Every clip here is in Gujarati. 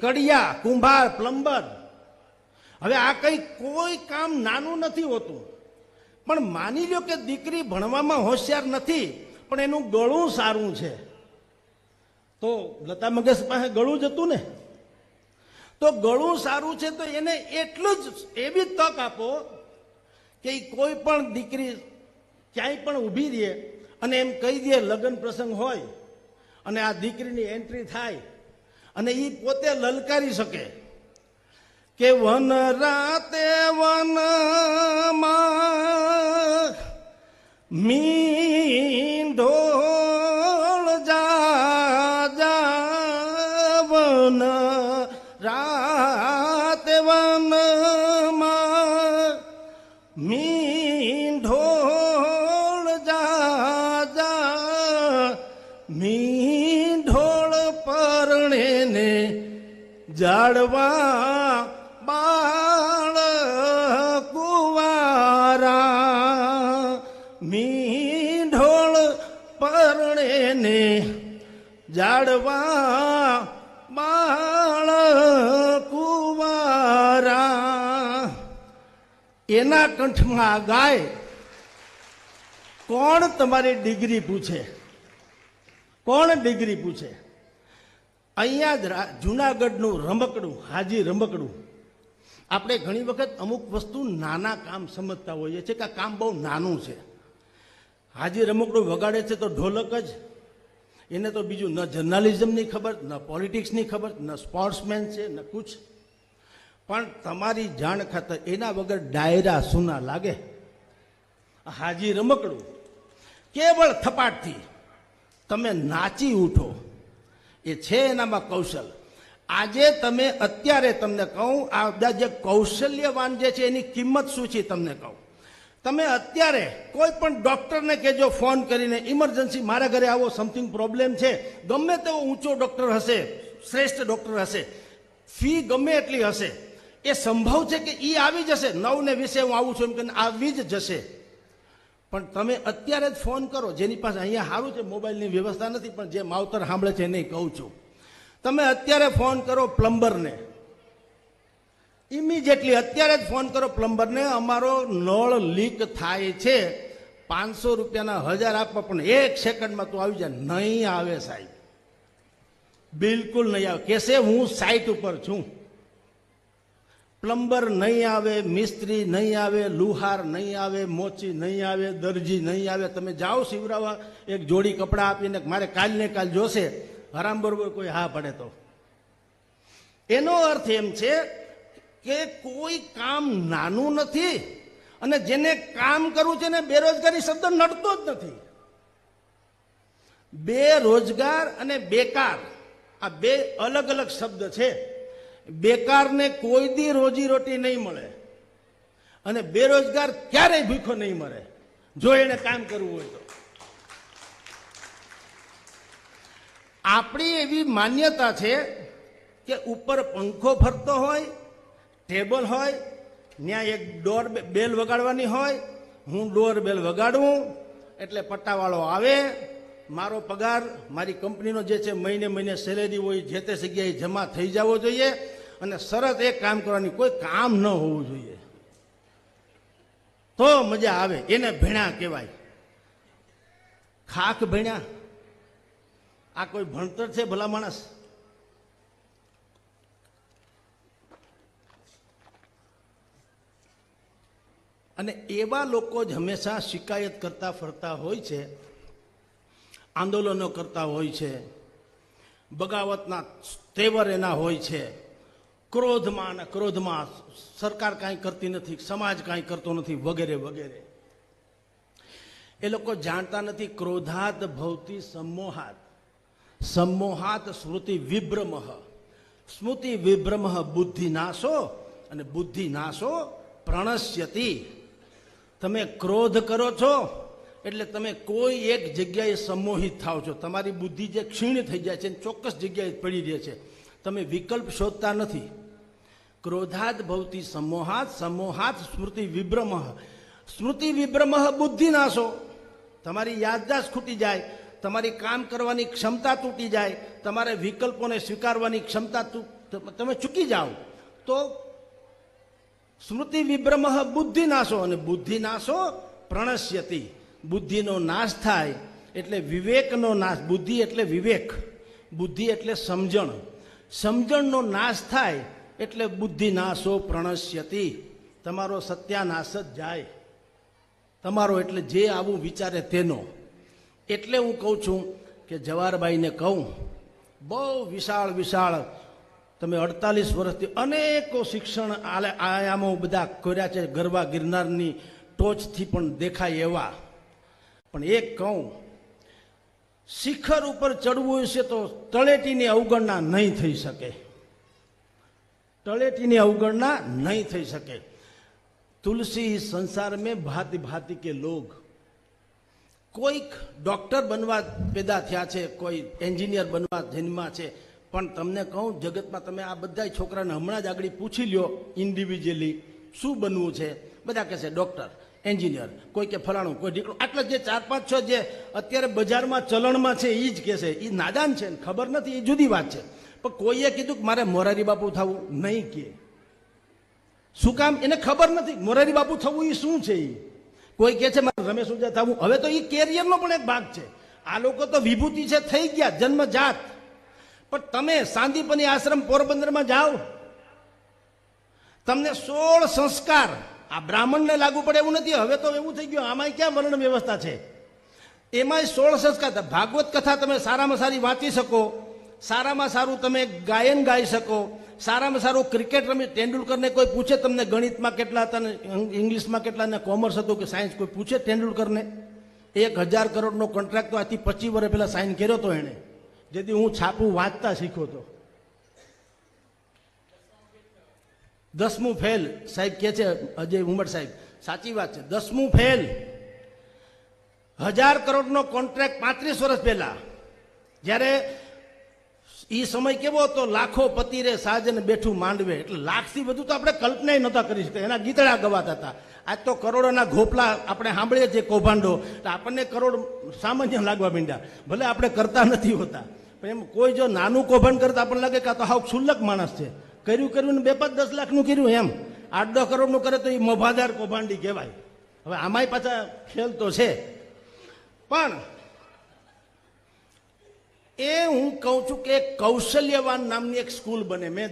કડિયા, કુંભાર, પ્લમ્બર. હવે આ કઈ કોઈ કામ નાનું નથી હોતું. પણ માની લ્યો કે દીકરી ભણવામાં હોશિયાર નથી, પણ એનું ગળું સારું છે. તો લતા મંગેશ પાસે ગળું જ હતું ને? તો ગળું સારું છે તો એને એટલું જ એવી તક આપો કે કોઈ પણ દીકરી ક્યાંય પણ ઊભી રહે અને એમ કહી દે, લગ્ન પ્રસંગ હોય અને આ દીકરીની એન્ટ્રી થાય અને એ પોતે લલકારી શકે. કે વન રાતે વનમાં મીંઢોળ જાડવા બાળ કુવારા એના કંઠમાં ગાય કોણ તમારી ડિગ્રી પૂછે? કોણ ડિગ્રી પૂછે? અહીંયા જ જુનાગઢનું રમકડું, હાજી રમકડું. આપણે ઘણી વખત અમુક વસ્તુ નાના કામ સમજતા હોઈએ છીએ કે આ કામ બહુ નાનું છે. હાજી રમકડું વગાડે છે તો ઢોલક જ એને તો બીજું ન જર્નાલિઝમની ખબર, ન પોલિટિક્સની ખબર, ન સ્પોર્ટ્સમેન છે, ન કુછ. પણ તમારી જાણ ખાતર એના વગર ડાયરા સુના લાગે. હાજી રમકડું. કેવળ થપાટથી તમે નાચી ઉઠો. એ છે એનામાં કૌશલ. આજે તમે અત્યારે તમને કહું, આ બધા જે કૌશલ્યવાન જે છે એની કિંમત શું છે તમને કહું. તમે અત્યારે કોઈ પણ ડોક્ટરને કહેજો, ફોન કરીને, ઇમરજન્સી, મારા ઘરે આવો, સમથિંગ પ્રોબ્લેમ છે. ગમે તેવો ઊંચો ડોક્ટર હશે, શ્રેષ્ઠ ડોક્ટર હશે, ફી ગમે એટલી હશે, એ સંભવ છે કે એ આવી જશે? નવ ને વિશે હું આવું છું એમ કે આવી જ જશે. પણ તમે અત્યારે જ ફોન કરો, જેની પાસે અહીંયા સારું છે, મોબાઈલની વ્યવસ્થા નથી, પણ જે માવતર સાંભળે છે એને કહું છું. તમે અત્યારે ફોન કરો પ્લમ્બરને. ઇમિડિયેટલી અત્યારે જ ફોન કરો પ્લમ્બરને. અમારો નળ લીક થાય છે. પાંચસો રૂપિયાના હજાર આપવા પણ એક સેકન્ડમાં તું આવી જાય નહીં આવે સાહેબ. બિલકુલ નહીં આવે. કેસે હું સાઈટ ઉપર છું. પ્લમ્બર નહીં આવે, મિસ્ત્રી નહીં આવે, લુહાર નહીં આવે, મોચી નહીં આવે, દરજી નહીં આવે. તમે જાઓ શિવરાવા, એક જોડી કપડાં આપીને મારે કાલને કાલ જોશે. હરામ બરોબર કોઈ હા પડે તો. એનો અર્થ એમ છે કે કોઈ કામ નાનું નથી અને જેને કામ કરવું છે ને બેરોજગારી શબ્દ નડતો જ નથી. બેરોજગાર અને બેકાર, આ બે અલગ અલગ શબ્દ છે. બેકારને કોઈ દી રોજી રોટી નહીં મળે અને બેરોજગાર ક્યારેય ભૂખો નહીં મળે જો એને કામ કરવું હોય તો. આપણી એવી માન્યતા છે કે ઉપર પંખો ફરતો હોય ટેબલ હોય ત્યાં એક ડોર બેલ વગાડવાની હોય, હું ડોર બેલ વગાડું, એટલે પટ્ટાવાળો આવે, મારો પગાર, મારી કંપનીનો જે છે મહિને મહિને સેલેરી હોય, જે તે જગ્યાએ જમા થઈ જવો જોઈએ, અને શરત એ કામ કરવાની, કોઈ કામ ન હોવું જોઈએ. તો મજા આવે, એને ભેણા કહેવાય. ખાખ ભેણા. આ કોઈ ભણતર છે, ભલા માણસ? અને એવા લોકો જ હંમેશા શિકાયત કરતા ફરતા હોય છે, આંદોલનો કરતા હોય છે, બગાવતના તેવર એના હોય છે. ક્રોધમાં અને ક્રોધમાં સરકાર કાંઈ કરતી નથી, સમાજ કાંઈ કરતો નથી, વગેરે વગેરે. એ લોકો જાણતા નથી ક્રોધાત ભવતી સમોહાત સમોહાત સ્મૃતિ વિભ્રમહ. સ્મૃતિ વિભ્રમહ બુદ્ધિ નાશો અને બુદ્ધિ નાશો પ્રણશ્યતી. તમે ક્રોધ કરો છો, એટલે તમે કોઈ એક જગ્યાએ સંમોહિત થાવ છો. તમારી બુદ્ધિ જે ક્ષીણ થઈ જાય છે ચોક્કસ જગ્યાએ પડી રહે છે. તમે વિકલ્પ શોધતા નથી. ક્રોધાત ભવતી સમોહાત સમોહાત સ્મૃતિ વિભ્રમ. સ્મૃતિ વિભ્રમ બુદ્ધિ નાશો. તમારી યાદદાસ્ત ખૂટી જાય, તમારી કામ કરવાની ક્ષમતા તૂટી જાય, તમારે વિકલ્પોને સ્વીકારવાની ક્ષમતા તમે ચૂકી જાઓ. તો સ્મૃતિ વિભ્રમ બુદ્ધિ નાશો અને બુદ્ધિ નાશો પ્રણશ્યતિ. બુદ્ધિનો નાશ થાય એટલે વિવેકનો નાશ. બુદ્ધિ એટલે વિવેક. બુદ્ધિ એટલે સમજણ. સમજણનો નાશ થાય એટલે બુદ્ધિ નાશો પ્રણશ્યતિ. તમારો સત્યાનાશ જ જાય. તમારો એટલે જે આવું વિચારે તેનો. એટલે હું કહું છું કે જવાહરભાઈને કહું, બહુ વિશાળ વિશાળ તમે અડતાલીસ વર્ષથી અનેકો શિક્ષણ આયામો બધા કર્યા છે. ગરબા ગિરનારની ટોચથી પણ દેખાય એવા. પણ એક કહું, શિખર ઉપર ચડવું હશે તો તળેટીની અવગણના નહીં થઈ શકે. તળેટીની અવગણના નહીં થઈ શકે. તુલસી સંસાર મેં ભાતિ ભાતિ કે લોગ. કોઈક ડૉક્ટર બનવા પેદા થયા છે, કોઈ એન્જિનિયર બનવા જન્મા છે પણ તમને કહું, જગતમાં તમે આ બધા છોકરાને હમણાં જ આગળ પૂછી લ્યો ઇન્ડિવિજ્યુઅલી શું બનવું છે? બધા કહેશે ડોક્ટર એન્જિનિયર કોઈ કે ફલાણું, કોઈ ઢીકણું. આટલા જે ચાર, પાંચ, છ જે અત્યારે બજારમાં ચલણમાં છે એ જ કહેશે એ નાદાન છે ખબર નથી એ જુદી વાત છે. પણ કોઈએ કીધું કે મારે મોરારી બાપુ થવું નહીં કે શું કામ? એને ખબર નથી, મોરારી બાપુ થવું એ શું છે એ કોઈ કહે છે, મારે રમેશ ઉજા થવું. હવે તો એ કેરિયરનો પણ એક ભાગ છે. આ લોકો તો વિભૂતિ છે, થઈ ગયા, જન્મજાત. પણ તમે સાંદીપની આશ્રમ પોરબંદરમાં જાઓ. તમને સોળ સંસ્કાર આ બ્રાહ્મણને લાગુ પડે એવું નથી. હવે તો એવું થઈ ગયું, આમાંય ક્યાં વર્ણ વ્યવસ્થા છે? એમાંય સોળ સંસ્કાર. ભાગવત કથા તમે સારામાં સારી વાંચી શકો, સારામાં સારું તમે ગાયન ગાઈ શકો, સારામાં સારું ક્રિકેટ રમી. તેંડુલકરને કોઈ પૂછે તમને ગણિતમાં કેટલા હતા ને ઇંગ્લિશમાં કેટલા ને કોમર્સ હતું કે સાયન્સ, કોઈ પૂછે તેંડુલકરને? એક હજાર કરોડનો કોન્ટ્રાક્ટ તો આથી પચીસ વર્ષ પહેલાં સાઇન કર્યો હતો એણે. જેથી હું છાપું વાંચતા શીખ્યો હતો દસમું ફેલ, સાહેબ કે છે અજય ઉમર સાહેબ, સાચી વાત છે. દસમું ફેલ. હજાર કરોડનો કોન્ટ્રાક્ટ પાંત્રીસ વર્ષ પહેલા. જ્યારે એ સમય કેવો હતો? લાખો પતિ રે સાજન બેઠું માંડવે. એટલે લાખથી બધું તો આપણે કલ્પના નહોતા કરી શકતા. એના ગીતડા ગવાતા હતા. આજ તો કરોડોના ઘોપલા આપણે સાંભળીએ છીએ કૌભાંડો. આપણને કરોડ સામાન્ય લાગવા માંડ્યા. ભલે આપણે કરતા નથી હોતા, પણ એમ કોઈ જો નાનું કૌભાંડ કરતા આપણને લાગે કે આ તો હાવ ક્ષુલ્લક માણસ છે. કર્યું કર્યું ને બે પાંચ દસ લાખનું કર્યું એમ. આઠ દસ કરોડનું કરે તો એ મોભાદાર કૌભાંડી કહેવાય. હવે આમાંય પાછા ખેલ તો છે. પણ એ હું કહું છું કે કૌશલ્યવાન નામની એક સ્કૂલ બને. મેં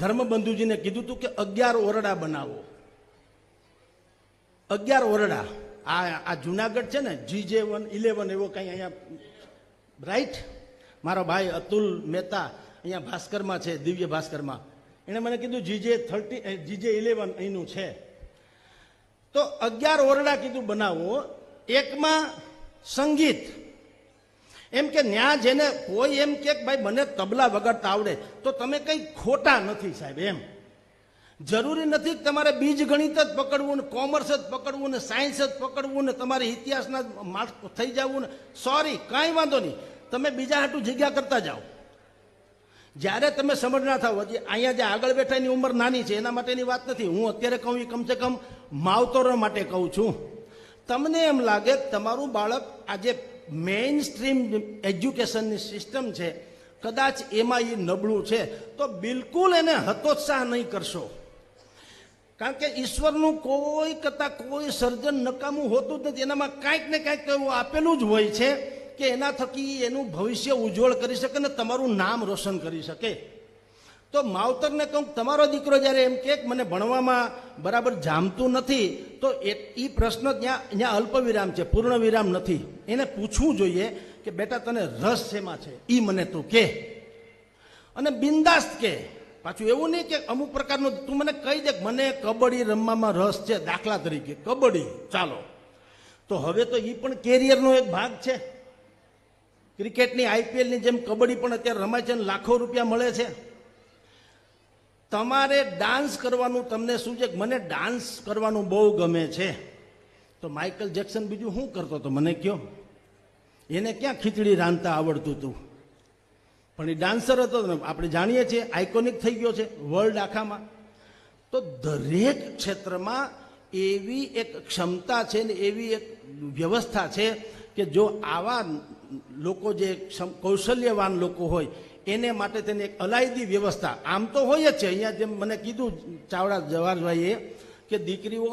ધર્મબંધુજીને કીધું હતું કે અગિયાર ઓરડા બનાવો. અગિયાર ઓરડા. આ આ જુનાગઢ છે ને જી જે વન ઇલેવન એવો કંઈ અહીંયા રાઈટ મારો ભાઈ અતુલ મહેતા અહીંયા ભાસ્કરમાં છે, દિવ્ય ભાસ્કરમાં. એણે મને કીધું જીજે થર્ટી જીજે ઇલેવન અહીંનું છે. તો અગિયાર ઓરડા કીધું, બનાવો. એકમાં સંગીત. એમ કે ન્યા જેને કોઈ એમ કે ભાઈ, મને તબલા વગાડતા આવડે. તો તમે કંઈ ખોટા નથી સાહેબ, એમ. જરૂરી નથી કે તમારે બીજ ગણિત જ પકડવું ને કોમર્સ જ પકડવું ને સાયન્સ જ પકડવું ને તમારે ઇતિહાસના માર્ક્સ થઈ જવું ને. સોરી કાંઈ વાંધો નહીં. તમે બીજા હાટું જગ્યા કરતા જાઓ. જ્યારે તમે સમજ ના થાવ, હજી અહીંયા જે આગળ બેઠાની ઉંમર નાની છે, એના માટેની વાત નથી. હું અત્યારે કહું એ કમસે કમ માવતરો માટે કહું છું. તમને એમ લાગે તમારું બાળક આજે મેઇન સ્ટ્રીમ એજ્યુકેશનની સિસ્ટમ છે, કદાચ એમાં એ નબળું છે, તો બિલકુલ એને હતોત્સાહ નહીં કરશો. કારણ કે ઈશ્વરનું કોઈ કરતાં કોઈ સર્જન નકામું હોતું જ નથી. એનામાં કાંઈક ને કાંઈક એવું આપેલું જ હોય છે કે એના થકી એનું ભવિષ્ય ઉજ્જવળ કરી શકે ને તમારું નામ રોશન કરી શકે. તો માવતરને કહું તમારો દીકરો જ્યારે એમ કે મને ભણવામાં બરાબર જામતું નથી, તો એ પ્રશ્ન ત્યાં ત્યાં અલ્પ વિરામ છે પૂર્ણ વિરામ નથી. એને પૂછવું જોઈએ કે બેટા તને રસ શેમાં છે? એ મને તું કે અને બિંદાસ્ત કે પાછું એવું નહીં કે અમુક પ્રકારનું તું મને કહી દે મને કબડ્ડી રમવામાં રસ છે, દાખલા તરીકે. કબડ્ડી. ચાલો. તો હવે તો એ પણ કેરિયરનો એક ભાગ છે. ક્રિકેટની આઈપીએલની જેમ કબડ્ડી પણ અત્યારે રમાય છે અને લાખો રૂપિયા મળે છે. તમારે ડાન્સ કરવાનું તમને શું છે મને ડાન્સ કરવાનું બહુ ગમે છે. તો માઇકલ જેક્સન બીજું શું કરતો હતો? મને કયો. એને ક્યાં ખીચડી રાંધતા આવડતું હતું? પણ એ ડાન્સર હતો આપણે જાણીએ છીએ આઇકોનિક થઈ ગયો છે વર્લ્ડ આખામાં. તો દરેક ક્ષેત્રમાં એવી એક ક્ષમતા છે ને, એવી એક વ્યવસ્થા છે કે જો આવા લોકો જે કૌશલ્યવાન લોકો હોય, એને માટે તેની એક અલાયદી વ્યવસ્થા. આમ તો હોય જ છે. અહીંયા જેમ મને કીધું ચાવડા જવાહરભાઈએ કે દીકરીઓ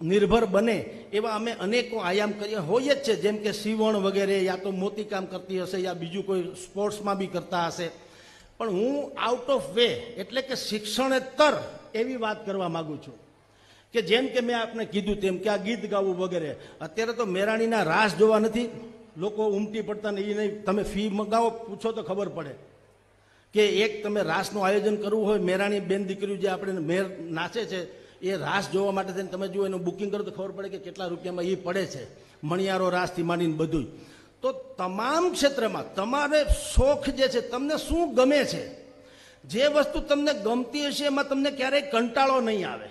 આત્મનિર્ભર બને એવા અમે અનેકો આયામ કરીએ. હોઈએ જ છે, જેમ કે સીવણ વગેરે યા તો મોતીકામ કરતી હશે યા બીજું કોઈ સ્પોર્ટ્સમાં બી કરતા હશે. પણ હું આઉટ ઓફ વે એટલે કે શિક્ષણેતર એવી વાત કરવા માગું છું કે જેમ કે મેં આપને કીધું તેમ કે આ ગીત ગાવું વગેરે. અત્યારે તો મેરાણીના રાસ જોવા નથી. લોકો ઉમટી પડતા ને એ નહીં. તમે ફી મંગાવો, પૂછો તો ખબર પડે કે એક તમે રાસનું આયોજન કરવું હોય, મેરાણી બેન દીકરીઓ જે આપણે મેર નાચે છે એ રાસ જોવા માટે થઈને તમે જુઓ એનું બુકિંગ કરો તો ખબર પડે કે કેટલા રૂપિયામાં એ પડે છે. મણિયારો રાસથી માંડીને બધું તો તમામ ક્ષેત્રમાં તમારે શોખ જે છે, તમને શું ગમે છે? જે વસ્તુ તમને ગમતી હશે એમાં તમને ક્યારેય કંટાળો નહીં આવે.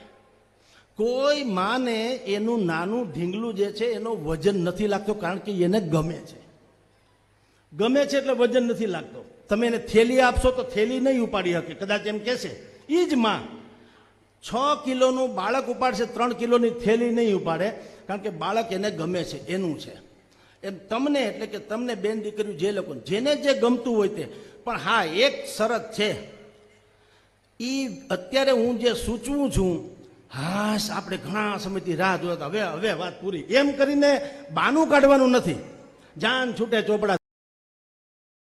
કોઈ માને એનું નાનું ઢીંગલું જે છે, એનો વજન નથી લાગતો કારણ કે એને ગમે છે. ગમે છે એટલે વજન નથી લાગતો. તમે એને થેલી આપશો તો થેલી નહીં ઉપાડી શકે. કદાચ એમ કહેશે એ જ માં. છ કિલોનું બાળક ઉપાડશે, ત્રણ કિલોની થેલી નહીં ઉપાડે, કારણ કે બાળક એને ગમે છે, એનું છે. એમ તમને એટલે કે તમને બેન દીકરીઓ, જે લોકો, જેને જે ગમતું હોય તે. પણ હા, એક શરત છે. એ અત્યારે હું જે સૂચવું છું, હાશ, આપણે ઘણા સમયથી રાહ જોતા હવે હવે વાત પૂરી. એમ કરીને બાનું કાઢવાનું નથી. જાન છૂટે ચોપડા